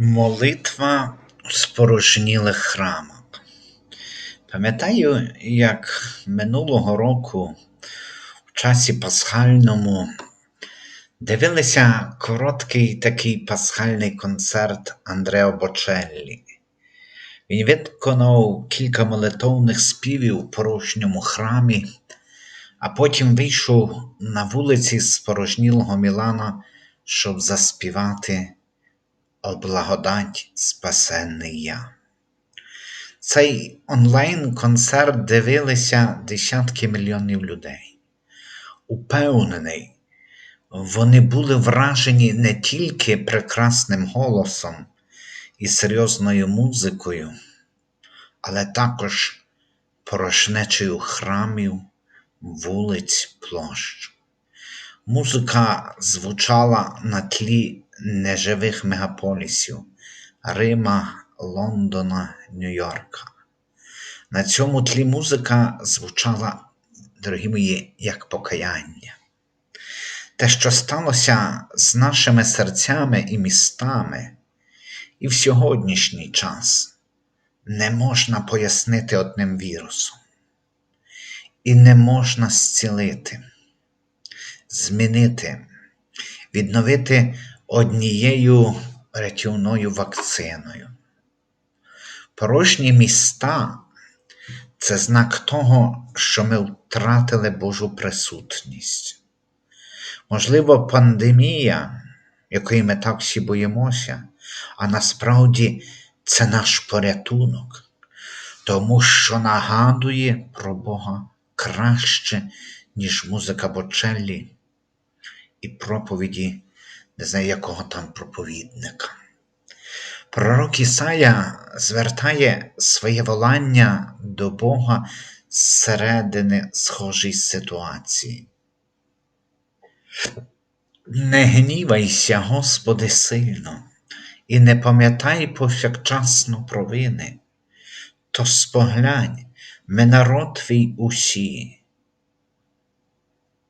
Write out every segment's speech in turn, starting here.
Молитва спорожнілих храмах. Пам'ятаю, як минулого року в часі пасхальному дивилися короткий такий пасхальний концерт Андреа Бочеллі. Він виконав кілька молитовних співів у порожньому храмі, а потім вийшов на вулиці спорожнілого Мілана, щоб заспівати «О благодать спасенний я. Цей онлайн-концерт дивилися десятки мільйонів людей. Упевнений, вони були вражені не тільки прекрасним голосом і серйозною музикою, але також порожнечею храмів, вулиць, площ. Музика звучала на тлі неживих мегаполісів Рима, Лондона, Нью-Йорка. На цьому тлі музика звучала, дорогі мої, як покаяння. Те, що сталося з нашими серцями і містами, і в сьогоднішній час не можна пояснити одним вірусом, і не можна зцілити, змінити, відновити однією рятівною вакциною. Порожні міста це знак того, що ми втратили Божу присутність. Можливо, пандемія, якої ми так всі боїмося, а насправді це наш порятунок, тому що нагадує про Бога краще, ніж музика Бочеллі і проповіді не знаю якого там проповідника. Пророк Ісая звертає своє волання до Бога зсередини схожій ситуації. Не гнівайся, Господи, сильно, і не пам'ятай повсякчасно провини, то споглянь, ми народ твій усі.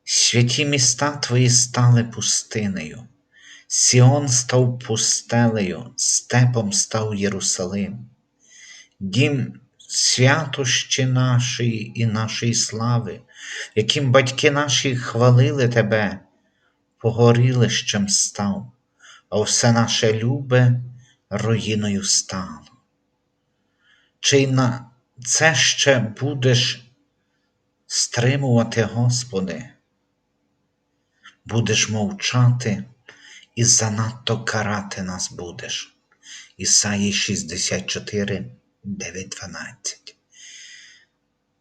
Святі міста твої стали пустинею. Сіон став пустелею, степом став Єрусалим, дім святощі нашої і нашої слави, яким батьки наші хвалили тебе, погорілищем став, а все наше любе руїною стало. Чи на це ще будеш стримувати, Господи? Будеш мовчати? І занадто карати нас будеш. Ісаї 64, 9, 12.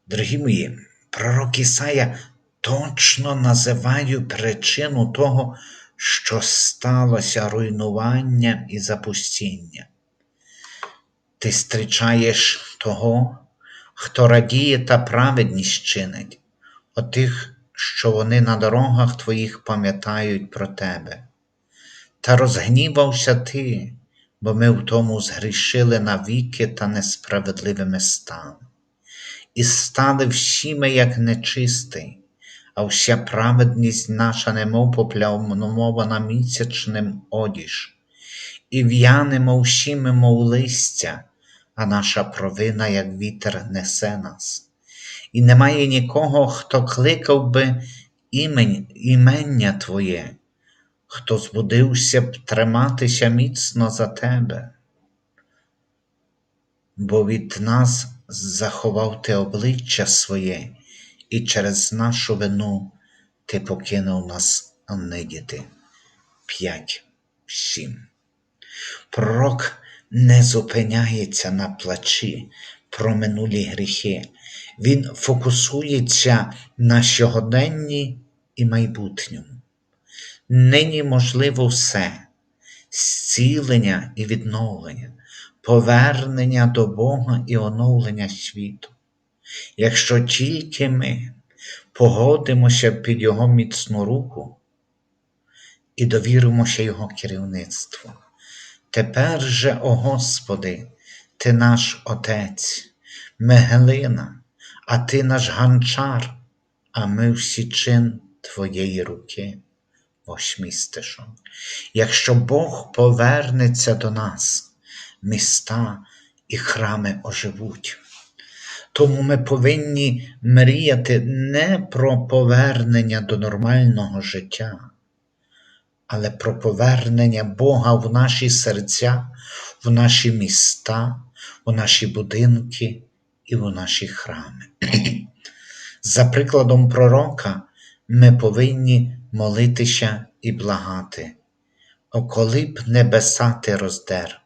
Дорогі мої, пророк Ісая точно називає причину того, що сталося руйнування і запустіння. Ти зустрічаєш того, хто радіє та праведність чинить, отих, що вони на дорогах твоїх пам'ятають про тебе. Та розгнівався ти, бо ми в тому згрішили навіки та несправедливими стали, і стали всі ми, як нечистий, а вся праведність наша, немов поплямована місячним одіж, і в'янемо всі ми, мов листя, а наша провина, як вітер, несе нас. І немає нікого, хто кликав би імень, імення Твоє хто збудився б триматися міцно за тебе, бо від нас заховав ти обличчя своє, і через нашу вину ти покинув нас нидіти. 5, 7. Пророк не зупиняється на плачі про минулі гріхи. Він фокусується на сьогоденні і майбутньому. Нині можливо все зцілення і відновлення, повернення до Бога і оновлення світу. Якщо тільки ми погодимося під Його міцну руку і довіримося Його керівництву. Тепер же, о Господи, Ти наш Отець, Мегелина, а Ти наш ганчар, а ми всі чин Твоєї руки. Восьмий стишок. Якщо Бог повернеться до нас, міста і храми оживуть. Тому ми повинні мріяти не про повернення до нормального життя, але про повернення Бога в наші серця, в наші міста, в наші будинки і в наші храми. За прикладом пророка, ми повинні молитися і благати, о коли б небеса ти роздер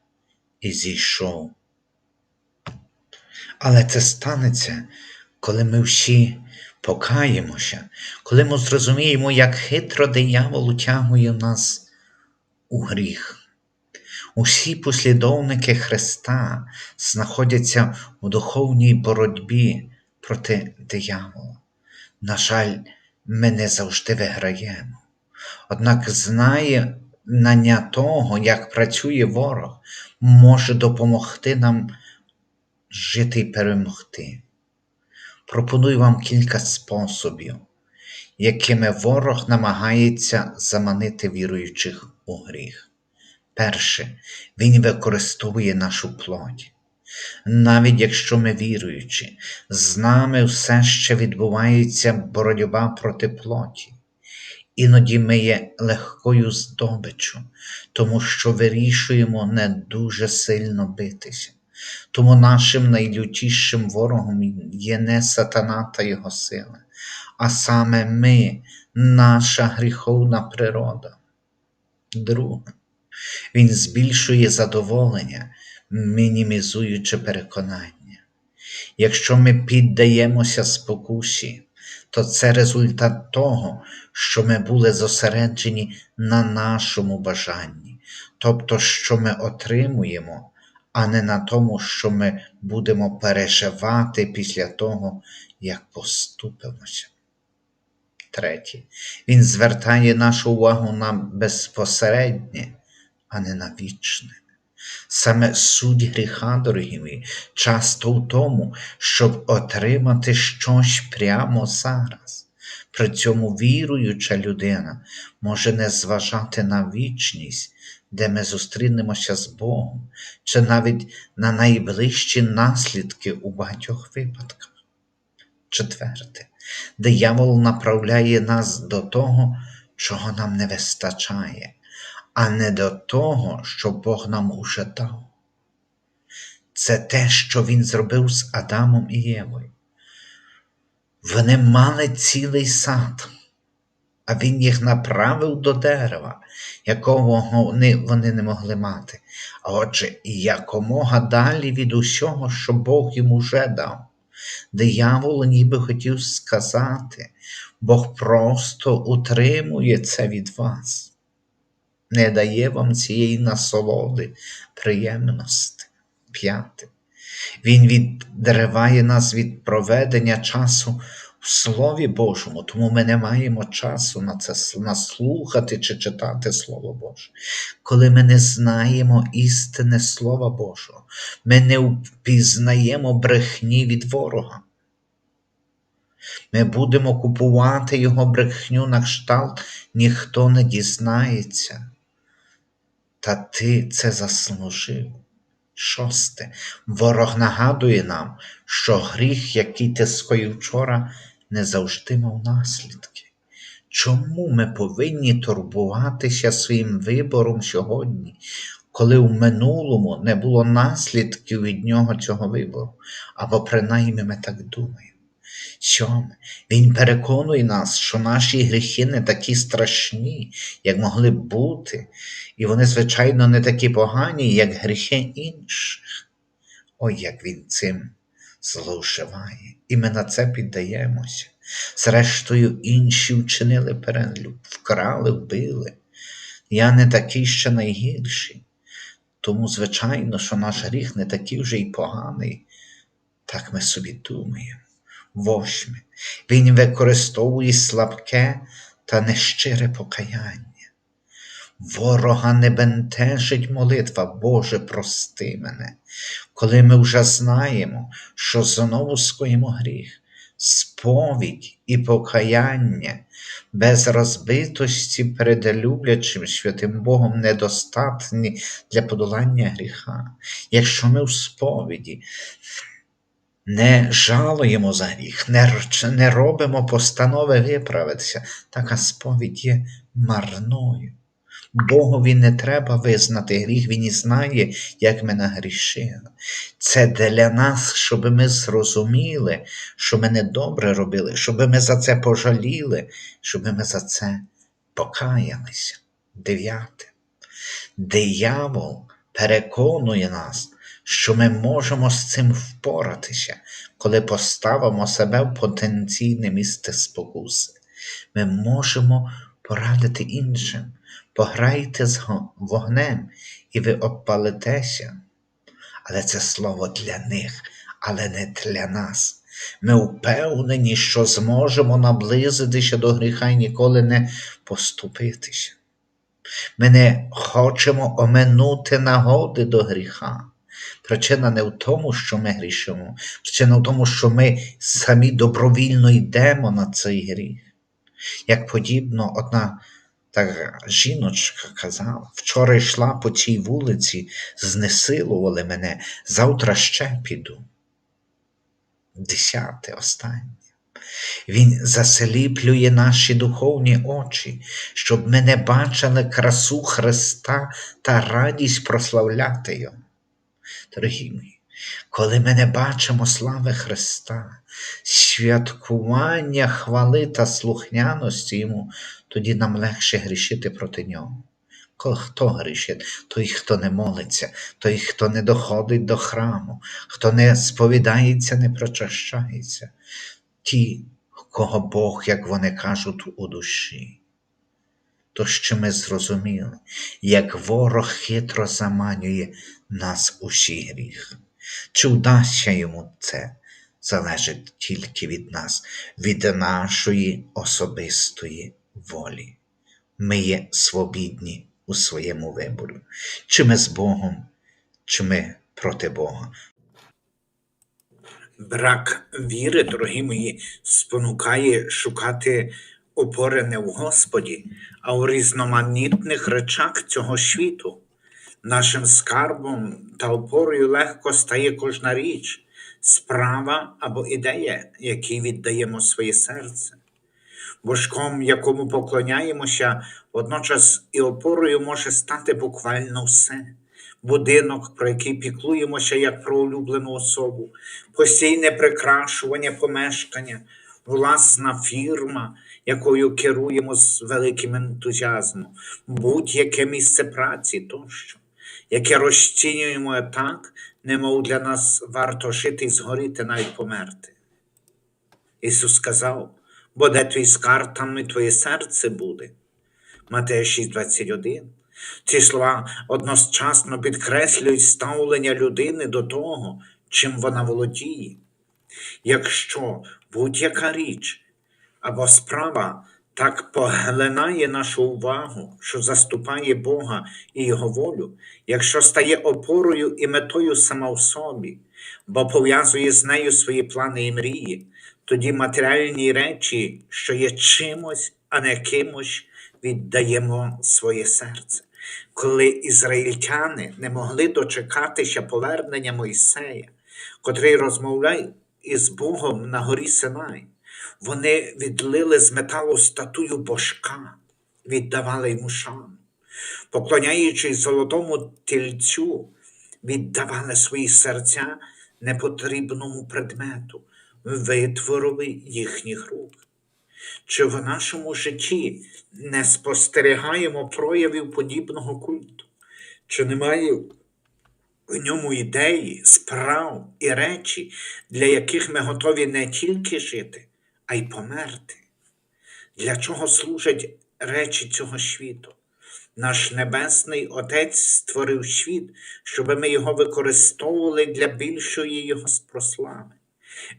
і зійшов. Але це станеться, коли ми всі покаємося, коли ми зрозуміємо, як хитро диявол утягує нас у гріх. Усі послідовники Христа знаходяться в духовній боротьбі проти диявола. На жаль, ми не завжди виграємо. Однак знання того, як працює ворог, може допомогти нам жити і перемогти. Пропоную вам кілька способів, якими ворог намагається заманити віруючих у гріх. Перше, він використовує нашу плоть. Навіть якщо ми віруючі, з нами все ще відбувається боротьба проти плоті. Іноді ми є легкою здобиччю, тому що вирішуємо не дуже сильно битися. Тому нашим найлютішим ворогом є не сатана та його сили, а саме ми, наша гріховна природа. Друге, він збільшує задоволення, мінімізуючи переконання. Якщо ми піддаємося спокусі, то це результат того, що ми були зосереджені на нашому бажанні, тобто, що ми отримуємо, а не на тому, що ми будемо переживати після того, як поступимося. Третє, він звертає нашу увагу на безпосереднє, а не на вічне. Саме суть гріха, дорогі мої, часто в тому, щоб отримати щось прямо зараз. При цьому віруюча людина може не зважати на вічність, де ми зустрінемося з Богом, чи навіть на найближчі наслідки у багатьох випадках. Четверте, диявол направляє нас до того, чого нам не вистачає, а не до того, що Бог нам уже дав. Це те, що Він зробив з Адамом і Євою. Вони мали цілий сад, а він їх направив до дерева, якого вони, вони не могли мати. А отже, якомога далі від усього, що Бог їм уже дав. Диявол ніби хотів сказати, Бог просто утримує це від вас, не дає вам цієї насолоди, приємності. П'яте. Він відриває нас від проведення часу в Слові Божому, тому ми не маємо часу на це наслухати чи читати Слово Боже. Коли ми не знаємо істини Слова Божого, ми не впізнаємо брехні від ворога. Ми будемо купувати його брехню на кшталт, ніхто не дізнається. Та ти це заслужив. Шосте, ворог нагадує нам, що гріх, який ти скоїв вчора, не завжди мав наслідки. Чому ми повинні турбуватися своїм вибором сьогодні, коли в минулому не було наслідків від нього цього вибору, або принаймні ми так думаємо? Сьоме, Він переконує нас, що наші гріхи не такі страшні, як могли б бути, і вони, звичайно, не такі погані, як гріхи інших. Ой, як він цим зловживає, і ми на це піддаємося. Зрештою, інші вчинили перелюб, вкрали, вбили. Я не такий ще найгірший. Тому, звичайно, що наш гріх не такий вже й поганий, так ми собі думаємо. Восьме. Він використовує слабке та нещире покаяння. Ворога не бентежить молитва, Боже, прости мене, коли ми вже знаємо, що знову скоїмо гріх. сповідь і покаяння без розбитості перед люблячим святим Богом недостатні для подолання гріха. Якщо ми в сповіді не жалуємо за гріх, не, не робимо постанови виправитися, така сповідь є марною. Богові не треба визнати гріх, Він і знає, як ми нагрішили. Це для нас, щоб ми зрозуміли, що ми недобре робили, щоб ми за це пожаліли, щоб ми за це покаялися. Дев'яте. Диявол переконує нас, що ми можемо з цим впоратися, коли поставимо себе в потенційне місце спокуси. Ми можемо порадити іншим. Пограйте з вогнем, і ви обпалитеся. Але це слово для них, але не для нас. Ми впевнені, що зможемо наблизитися до гріха і ніколи не поступитися. Ми не хочемо оминути нагоди до гріха. Причина не в тому, що ми грішимо, причина в тому, що ми самі добровільно йдемо на цей гріх. Як подібно, одна така жіночка казала, вчора йшла по цій вулиці, знесилували мене, завтра ще піду. Десяте, останнє. Він засліплює наші духовні очі, щоб ми не бачили красу Христа та радість прославляти Його. Дорогі мої, коли ми не бачимо слави Христа, святкування хвали та слухняності Йому, тоді нам легше грішити проти Нього. Хто грішить? Той, хто не молиться, той, хто не доходить до храму, хто не сповідається, не прочащається. Ті, кого Бог, як вони кажуть, у душі. То що ми зрозуміли, як ворог хитро заманює нас у всі гріх. Чи вдасться йому це, залежить тільки від нас, від нашої особистої волі. Ми є свобідні у своєму виборі, чи ми з Богом, чи ми проти Бога. Брак віри, дорогі мої, спонукає шукати опори не в Господі, а у різноманітних речах цього світу. Нашим скарбом та опорою легко стає кожна річ, справа або ідея, якій віддаємо своє серце. Божком, якому поклоняємося, водночас і опорою може стати буквально все. Будинок, про який піклуємося як про улюблену особу, постійне прикрашування помешкання, власна фірма, якою керуємо з великим ентузіазмом, будь-яке місце праці тощо, яке розцінюємо так, немов для нас варто жити і згоріти, навіть померти. Ісус сказав, бо де твій скарб, там і твоє серце буде. Матея 6,21. Ці слова одночасно підкреслюють ставлення людини до того, чим вона володіє. Якщо будь-яка річ або справа так поглинає нашу увагу, що заступає Бога і Його волю, якщо стає опорою і метою сама в собі, бо пов'язує з нею свої плани і мрії, тоді матеріальні речі, що є чимось, а не кимось, віддаємо своє серце. Коли ізраїльтяни не могли дочекатися повернення Мойсея, котрий розмовляє із Богом на горі Синай, вони відлили з металу статую божка, віддавали йому шану. Поклоняючись золотому тільцю, віддавали свої серця непотрібному предмету, витворові їхніх рук. Чи в нашому житті не спостерігаємо проявів подібного культу? Чи немає в ньому ідеї, справ і речі, для яких ми готові не тільки жити, а й померти? Для чого служать речі цього світу? Наш Небесний Отець створив світ, щоб ми його використовували для більшої його прослави.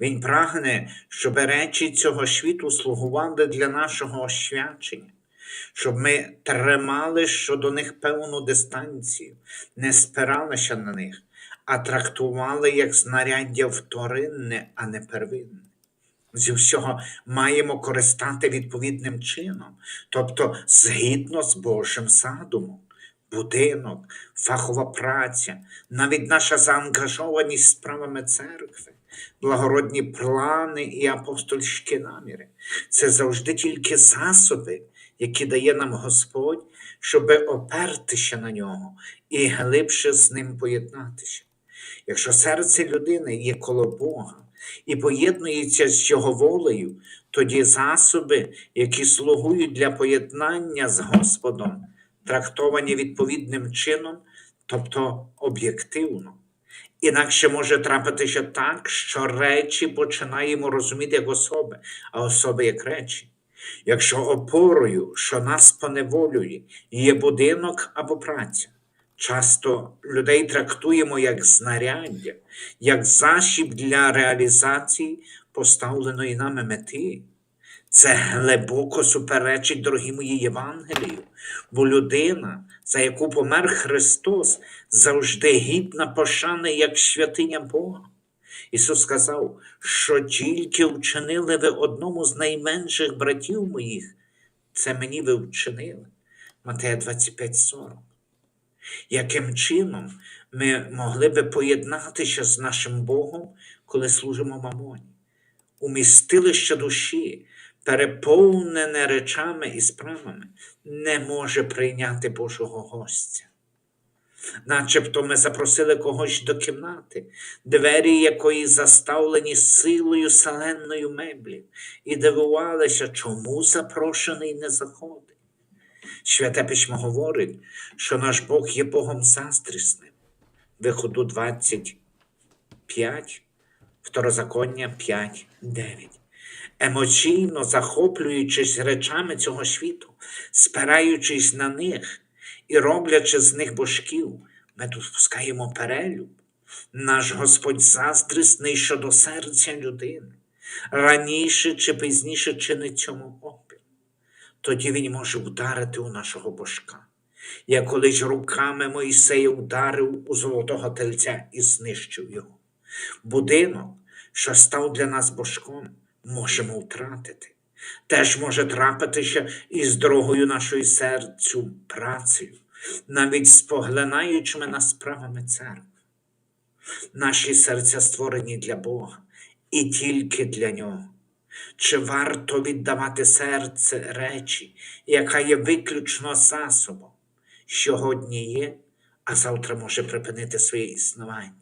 Він прагне, щоб речі цього світу слугували для нашого освячення, щоб ми тримали щодо них певну дистанцію, не спиралися на них, а трактували як знаряддя вторинне, а не первинне. зі всього маємо користати відповідним чином, тобто згідно з Божим задумом. Будинок, фахова праця, навіть наша заангажованість справами церкви, благородні плани і апостольські наміри це завжди тільки засоби, які дає нам Господь, щоб опертися на нього і глибше з ним поєднатися. Якщо серце людини є коло Бога і поєднується з Його волею, тоді засоби, які слугують для поєднання з Господом, трактовані відповідним чином, тобто об'єктивно. Інакше може трапитися так, що речі починаємо розуміти як особи, а особи як речі. Якщо опорою, що нас поневолює, є будинок або праця, часто людей трактуємо як знаряддя, як засіб для реалізації поставленої нами мети. Це глибоко суперечить, дорогі мої Євангелію, бо людина, за яку помер Христос, завжди гідна пошани як святиня Бога. Ісус сказав, що тільки вчинили ви одному з найменших братів моїх, це мені ви вчинили. Матея 25,40. Яким чином ми могли би поєднатися з нашим Богом, коли служимо мамоні? Умістилище душі, переповнене речами і справами, не може прийняти Божого гостя. Начебто ми запросили когось до кімнати, двері якої заставлені силою селенною меблів, і дивувалися, чому запрошений не заходить. Святе письмо говорить, що наш Бог є Богом заздрісним. Виходу 25, Второзаконня 5, 9. Емоційно захоплюючись речами цього світу, спираючись на них і роблячи з них божків, ми допускаємо перелюб. Наш Господь заздрісний щодо серця людини, раніше чи пізніше чинить цьому опір тоді він може вдарити у нашого божка. Я колись руками Моїсея вдарив у золотого тельця і знищив його. Будинок, що став для нас божком, можемо втратити. Теж може трапитися і з дорогою нашої серцю працею, навіть споглинаючими нас справами церкви. Наші серця створені для Бога і тільки для Нього. Чи варто віддавати серце речі, яка є виключно засобом, сьогодні є, а завтра може припинити своє існування?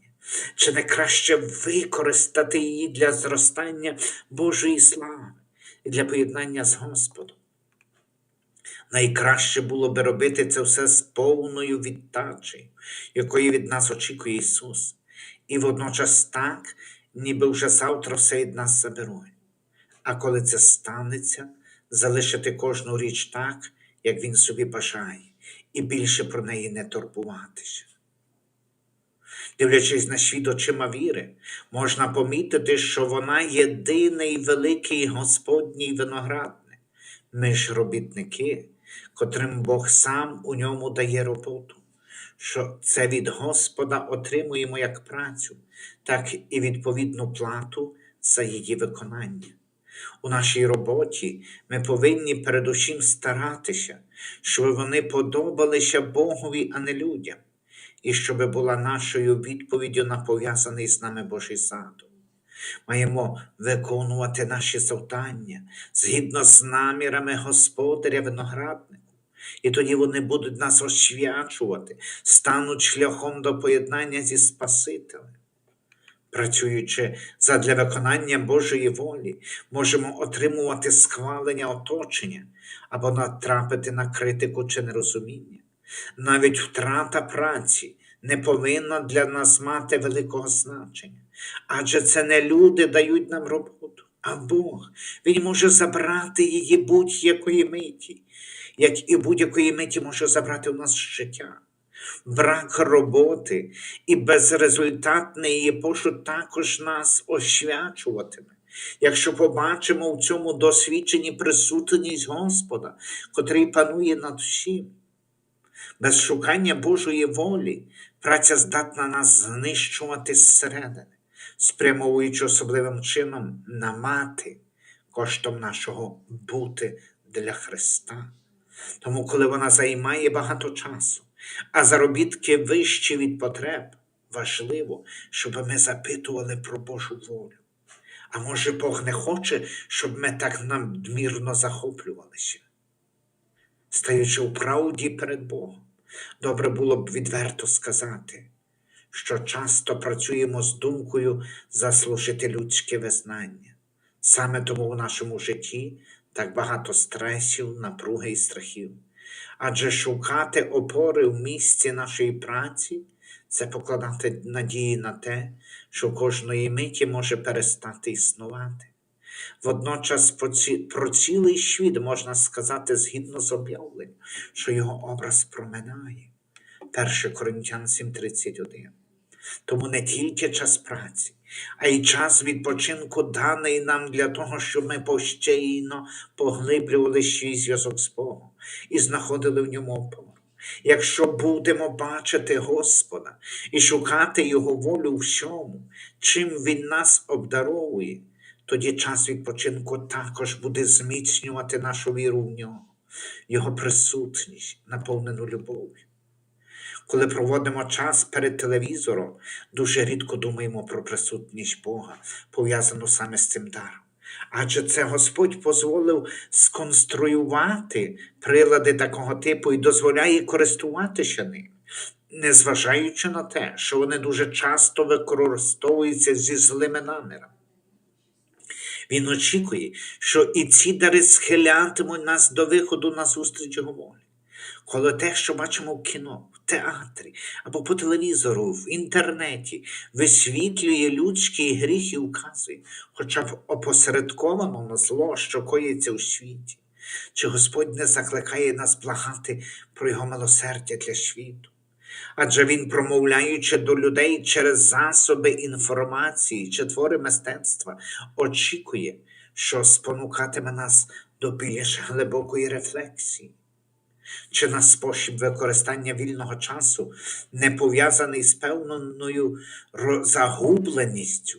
Чи не краще використати її для зростання Божої слави і для поєднання з Господом? Найкраще було би робити це все з повною віддачею, якої від нас очікує Ісус, і водночас так, ніби вже завтра все від нас заберуть. А коли це станеться, залишити кожну річ так, як він собі бажає, і більше про неї не турбуватися. Дивлячись на світ очима віри, можна помітити, що вона єдиний великий Господній виноградник. Ми ж робітники, котрим Бог сам у ньому дає роботу, що це від Господа отримуємо як працю, так і відповідну плату за її виконання. У нашій роботі ми повинні передусім старатися, щоб вони подобалися Богові, а не людям, і щоб була нашою відповіддю на пов'язаний з нами Божий задум. Маємо виконувати наші завдання згідно з намірами господаря винограднику, і тоді вони будуть нас освячувати, стануть шляхом до поєднання зі Спасителем. Працюючи задля виконання Божої волі, можемо отримувати схвалення оточення або натрапити на критику чи нерозуміння. Навіть втрата праці не повинна для нас мати великого значення, адже це не люди дають нам роботу, а Бог. Він може забрати її будь-якої миті, як і будь-якої миті може забрати у нас життя брак роботи і безрезультатний її пошук також нас освячуватиме. Якщо побачимо в цьому досвідченні присутність Господа, котрий панує над всім, без шукання Божої волі, праця здатна нас знищувати зсередини. спрямовуючи особливим чином на мати, коштом нашого бути для Христа. Тому, коли вона займає багато часу, а заробітки вищі від потреб, важливо, щоб ми запитували про Божу волю. А може, Бог не хоче, щоб ми так надмірно захоплювалися? Стаючи у правді перед Богом, добре було б відверто сказати, що часто працюємо з думкою заслужити людське визнання. Саме тому в нашому житті так багато стресів, напруги і страхів. Адже шукати опори в місці нашої праці це покладати надії на те, що кожної миті може перестати існувати. Водночас про цілий світ можна сказати згідно з об'явленням, що його образ проминає. 1 Коринтян 7:31. Тому не тільки час праці, а й час відпочинку даний нам для того, щоб ми постійно поглиблювали свій зв'язок з Богом і знаходили в ньому опору. Якщо будемо бачити Господа і шукати Його волю всьому, чим Він нас обдаровує, тоді час відпочинку також буде зміцнювати нашу віру в нього, Його присутність, наповнену любов'ю. Коли проводимо час перед телевізором, дуже рідко думаємо про присутність Бога, пов'язану саме з цим даром. Адже це Господь дозволив сконструювати прилади такого типу і дозволяє користуватися ним, незважаючи на те, що вони дуже часто використовуються зі злими намірами. Він очікує, що і ці дари схилятимуть нас до виходу на зустріч його. Коли те, що бачимо в кіно, в театрі або по телевізору, в інтернеті, висвітлює людські гріх і вказує, хоча б опосередковано на зло, що коїться у світі. Чи Господь не закликає нас благати про Його милосердя для світу? Адже Він, промовляючи до людей через засоби інформації чи твори мистецтва, очікує, що спонукатиме нас до більш глибокої рефлексії. Чи наш спосіб використання вільного часу не пов'язаний з певною загубленістю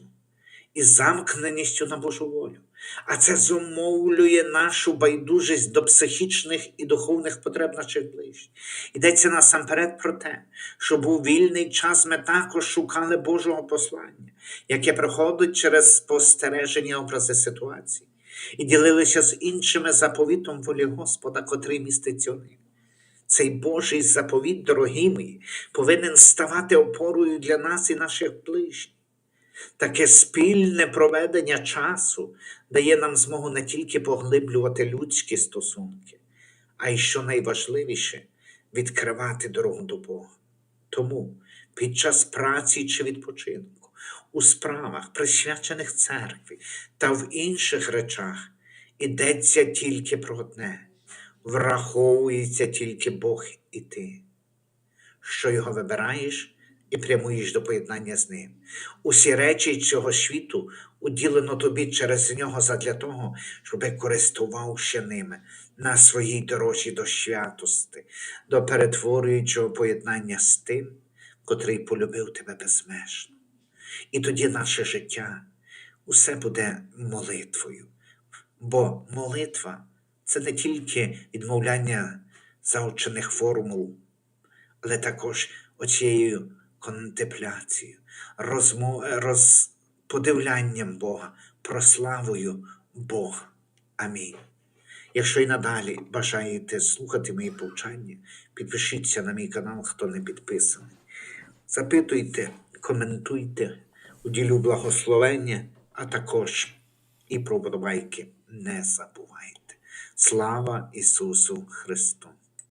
і замкненістю на Божу волю? А це зумовлює нашу байдужість до психічних і духовних потреб наших ближніх. Йдеться насамперед про те, що був вільний час ми також шукали Божого послання, яке проходить через спостереження образи ситуації, і ділилися з іншими заповітом волі Господа, котрий міститься в них. Цей Божий заповіт, дорогі мої, повинен ставати опорою для нас і наших ближніх. Таке спільне проведення часу дає нам змогу не тільки поглиблювати людські стосунки, а й, що найважливіше, відкривати дорогу до Бога. Тому під час праці чи відпочинку, у справах, присвячених церкві та в інших речах ідеться тільки про одне враховується тільки Бог і ти, що його вибираєш і прямуєш до поєднання з ним. Усі речі цього світу уділено тобі через нього задля того, щоби користувався ними на своїй дорожі до святости, до перетворюючого поєднання з тим, котрий полюбив тебе безмежно. І тоді наше життя усе буде молитвою. Бо молитва це не тільки відмовляння заучених формул, але також оцією контемпляцією, розмов... розподивлянням Бога, прославою Бога. Амінь. Якщо і надалі бажаєте слухати мої повчання, підпишіться на мій канал, хто не підписаний. Запитуйте, коментуйте, уділю благословення, а також і про вподобайки не забувайте. Слава Ісусу Христу!